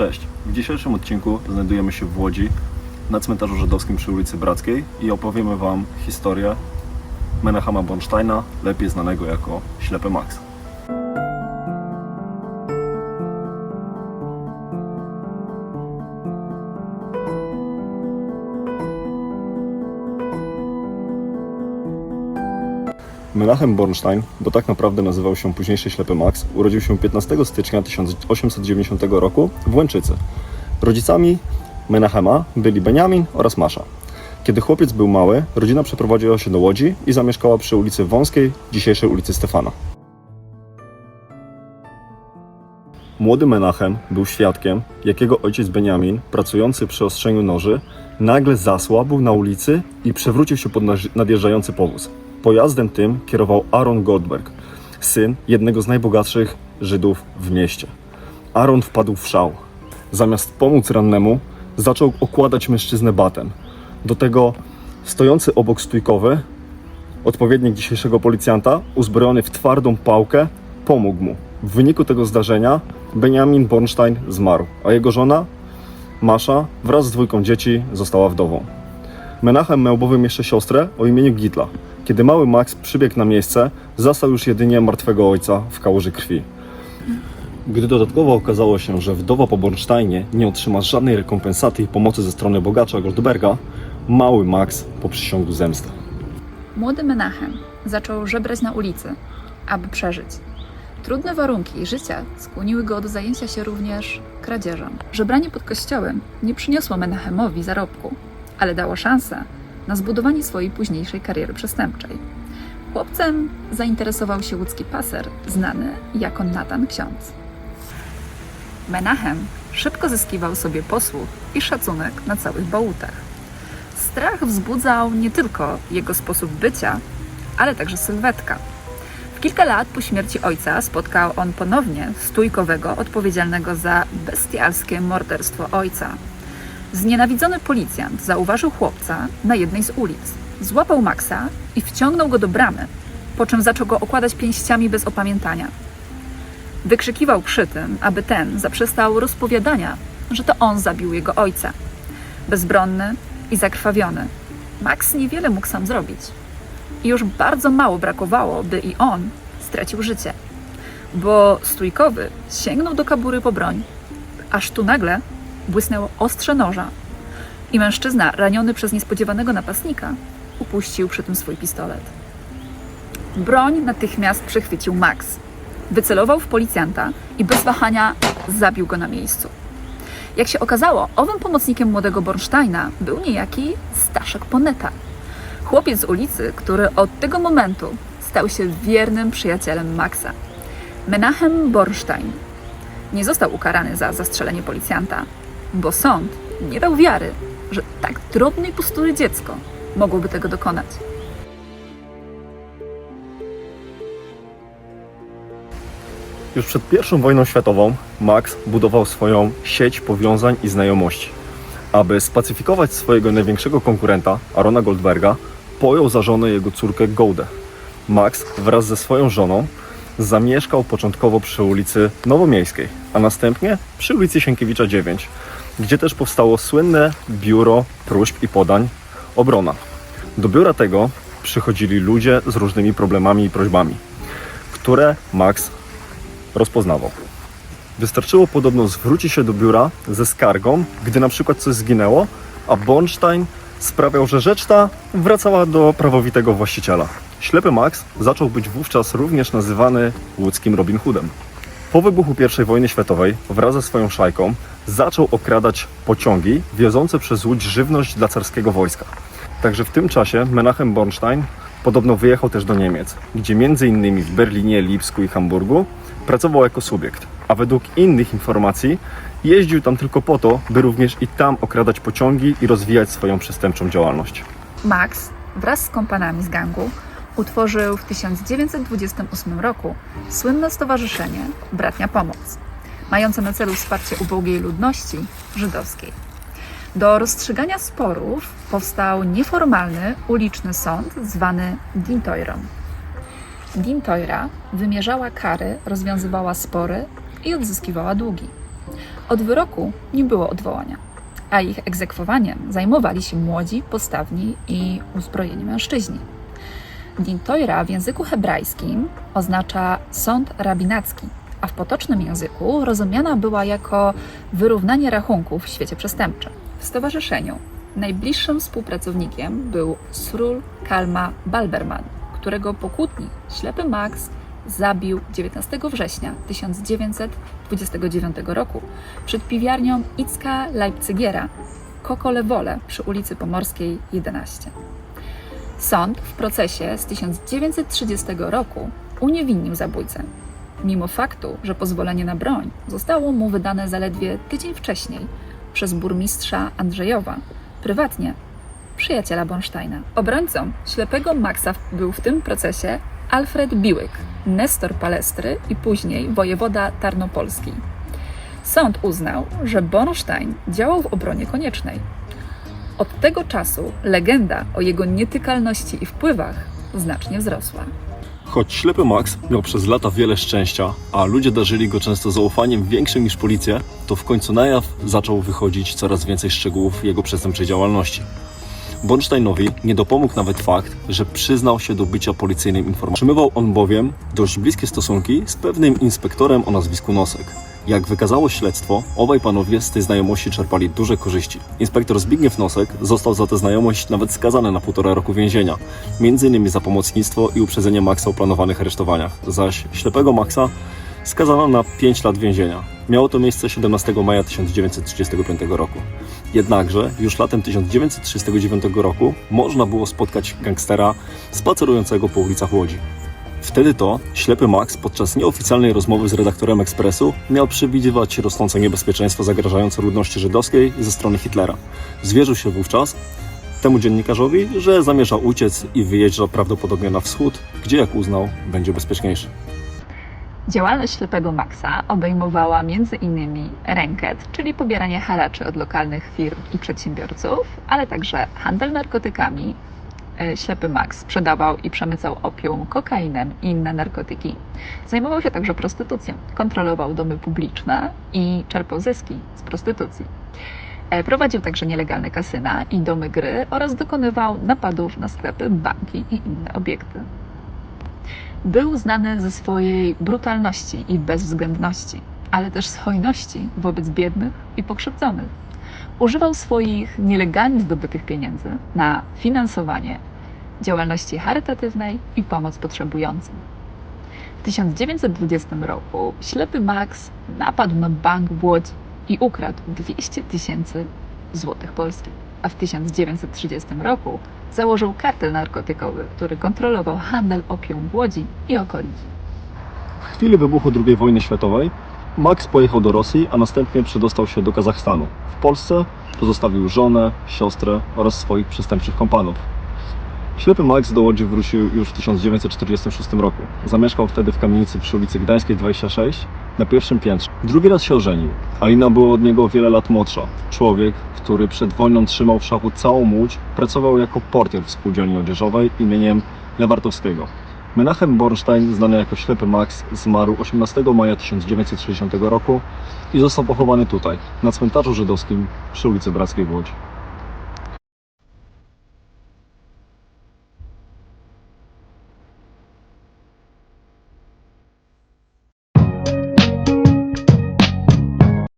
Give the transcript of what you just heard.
Cześć, w dzisiejszym odcinku znajdujemy się w Łodzi na cmentarzu żydowskim przy ulicy Brackiej i opowiemy Wam historię Menachama Bornsteina, lepiej znanego jako Ślepy Max. Menachem Bornstein, bo tak naprawdę nazywał się późniejszy Ślepy Max, urodził się 15 stycznia 1890 roku w Łęczycy. Rodzicami Menachema byli Benjamin oraz Masza. Kiedy chłopiec był mały, rodzina przeprowadziła się do Łodzi i zamieszkała przy ulicy Wąskiej, dzisiejszej ulicy Stefana. Młody Menachem był świadkiem, jak jego ojciec Benjamin, pracujący przy ostrzeniu noży, nagle zasłabł na ulicy i przewrócił się pod nadjeżdżający powóz. Pojazdem tym kierował Aaron Goldberg, syn jednego z najbogatszych Żydów w mieście. Aaron wpadł w szał. Zamiast pomóc rannemu, zaczął okładać mężczyznę batem. Do tego stojący obok stójkowy, odpowiednik dzisiejszego policjanta, uzbrojony w twardą pałkę, pomógł mu. W wyniku tego zdarzenia Benjamin Bornstein zmarł, a jego żona, Masza, wraz z dwójką dzieci została wdową. Menachem miał bowiem jeszcze siostrę o imieniu Gitla. Kiedy mały Max przybiegł na miejsce, zastał już jedynie martwego ojca w kałuży krwi. Gdy dodatkowo okazało się, że wdowa po Bornsteinie nie otrzyma żadnej rekompensaty i pomocy ze strony bogacza Goldberga, mały Max poprzysiągł zemstę. Młody Menachem zaczął żebrać na ulicy, aby przeżyć. Trudne warunki życia skłoniły go do zajęcia się również kradzieżą. Żebranie pod kościołem nie przyniosło Menachemowi zarobku, ale dało szansę na zbudowanie swojej późniejszej kariery przestępczej. Chłopcem zainteresował się łódzki paser, znany jako Natan Ksiądz. Menachem szybko zyskiwał sobie posłuch i szacunek na całych bałutach. Strach wzbudzał nie tylko jego sposób bycia, ale także sylwetka. W kilka lat po śmierci ojca spotkał on ponownie stójkowego odpowiedzialnego za bestialskie morderstwo ojca. Znienawidzony policjant zauważył chłopca na jednej z ulic. Złapał Maxa i wciągnął go do bramy, po czym zaczął go okładać pięściami bez opamiętania. Wykrzykiwał przy tym, aby ten zaprzestał rozpowiadania, że to on zabił jego ojca. Bezbronny i zakrwawiony, Max niewiele mógł sam zrobić. I już bardzo mało brakowało, by i on stracił życie. Bo stójkowy sięgnął do kabury po broń, aż tu nagle błysnęło ostrze noża i mężczyzna, raniony przez niespodziewanego napastnika, upuścił przy tym swój pistolet. Broń natychmiast przechwycił Max. Wycelował w policjanta i bez wahania zabił go na miejscu. Jak się okazało, owym pomocnikiem młodego Bornsteina był niejaki Staszek Poneta. Chłopiec z ulicy, który od tego momentu stał się wiernym przyjacielem Maxa. Menachem Bornstein nie został ukarany za zastrzelenie policjanta, bo sąd nie dał wiary, że tak drobnej postury dziecko mogłoby tego dokonać. Już przed I wojną światową Max budował swoją sieć powiązań i znajomości. Aby spacyfikować swojego największego konkurenta, Arona Goldberga, pojął za żonę jego córkę Goldę. Max wraz ze swoją żoną zamieszkał początkowo przy ulicy Nowomiejskiej, a następnie przy ulicy Sienkiewicza 9, gdzie też powstało słynne biuro próśb i podań Obrona. Do biura tego przychodzili ludzie z różnymi problemami i prośbami, które Max rozpoznawał. Wystarczyło podobno zwrócić się do biura ze skargą, gdy na przykład coś zginęło, a Bornstein sprawiał, że rzecz ta wracała do prawowitego właściciela. Ślepy Max zaczął być wówczas również nazywany łódzkim Robin Hoodem. Po wybuchu I wojny światowej wraz ze swoją szajką zaczął okradać pociągi wiozące przez Łódź żywność dla carskiego wojska. Także w tym czasie Menachem Bornstein podobno wyjechał też do Niemiec, gdzie m.in. w Berlinie, Lipsku i Hamburgu pracował jako subiekt, a według innych informacji jeździł tam tylko po to, by również i tam okradać pociągi i rozwijać swoją przestępczą działalność. Max wraz z kompanami z gangu utworzył w 1928 roku słynne stowarzyszenie Bratnia Pomoc, mające na celu wsparcie ubogiej ludności żydowskiej. Do rozstrzygania sporów powstał nieformalny uliczny sąd zwany Dintoirą. Dintoira wymierzała kary, rozwiązywała spory i odzyskiwała długi. Od wyroku nie było odwołania, a ich egzekwowaniem zajmowali się młodzi, postawni i uzbrojeni mężczyźni. Din Tojra w języku hebrajskim oznacza sąd rabinacki, a w potocznym języku rozumiana była jako wyrównanie rachunków w świecie przestępczym. W stowarzyszeniu najbliższym współpracownikiem był Srul Kalma Balberman, którego pokutnik, ślepy Max, zabił 19 września 1929 roku przed piwiarnią Icka Leipzigiera Kokolewole przy ulicy Pomorskiej 11. Sąd w procesie z 1930 roku uniewinnił zabójcę, mimo faktu, że pozwolenie na broń zostało mu wydane zaledwie tydzień wcześniej przez burmistrza Andrzejowa, prywatnie przyjaciela Bornsteina. Obrońcą ślepego Maxa był w tym procesie Alfred Biłyk, nestor Palestry i później wojewoda Tarnopolski. Sąd uznał, że Bornstein działał w obronie koniecznej. Od tego czasu legenda o jego nietykalności i wpływach znacznie wzrosła. Choć ślepy Max miał przez lata wiele szczęścia, a ludzie darzyli go często zaufaniem większym niż policja, to w końcu na jaw zaczął wychodzić coraz więcej szczegółów jego przestępczej działalności. Bornsteinowi nie dopomógł nawet fakt, że przyznał się do bycia policyjnym informatorem. Utrzymywał on bowiem dość bliskie stosunki z pewnym inspektorem o nazwisku Nosek. Jak wykazało śledztwo, obaj panowie z tej znajomości czerpali duże korzyści. Inspektor Zbigniew Nosek został za tę znajomość nawet skazany na półtora roku więzienia, m.in. za pomocnictwo i uprzedzenie Maxa o planowanych aresztowaniach, zaś ślepego Maxa skazano na 5 lat więzienia. Miało to miejsce 17 maja 1935 roku. Jednakże już latem 1939 roku można było spotkać gangstera spacerującego po ulicach Łodzi. Wtedy to ślepy Max podczas nieoficjalnej rozmowy z redaktorem Ekspresu miał przewidywać rosnące niebezpieczeństwo zagrażające ludności żydowskiej ze strony Hitlera. Zwierzył się wówczas temu dziennikarzowi, że zamierza uciec i wyjeżdża prawdopodobnie na wschód, gdzie jak uznał będzie bezpieczniejszy. Działalność ślepego Maxa obejmowała m.in. ręket, czyli pobieranie haraczy od lokalnych firm i przedsiębiorców, ale także handel narkotykami. E, Ślepy Max sprzedawał i przemycał opium, kokainę i inne narkotyki. Zajmował się także prostytucją, kontrolował domy publiczne i czerpał zyski z prostytucji. E, Prowadził także nielegalne kasyna i domy gry oraz dokonywał napadów na sklepy, banki i inne obiekty. Był znany ze swojej brutalności i bezwzględności, ale też z hojności wobec biednych i pokrzywdzonych. Używał swoich nielegalnie zdobytych pieniędzy na finansowanie działalności charytatywnej i pomoc potrzebującym. W 1920 roku ślepy Max napadł na bank w Łodzi i ukradł 200 tysięcy złotych polskich, a w 1930 roku założył kartel narkotykowy, który kontrolował handel opium w Łodzi i okolicy. W chwili wybuchu II wojny światowej Max pojechał do Rosji, a następnie przedostał się do Kazachstanu. W Polsce pozostawił żonę, siostrę oraz swoich przestępczych kompanów. Ślepy Max do Łodzi wrócił już w 1946 roku. Zamieszkał wtedy w kamienicy przy ulicy Gdańskiej 26 na pierwszym piętrze. Drugi raz się ożenił. Alina była od niego wiele lat młodsza. Człowiek, który przed wojną trzymał w szachu całą Łódź, pracował jako portier w spółdzielni odzieżowej imieniem Lewartowskiego. Menachem Bornstein, znany jako Ślepy Max, zmarł 18 maja 1960 roku i został pochowany tutaj, na cmentarzu żydowskim przy ulicy Brackiej w Łodzi.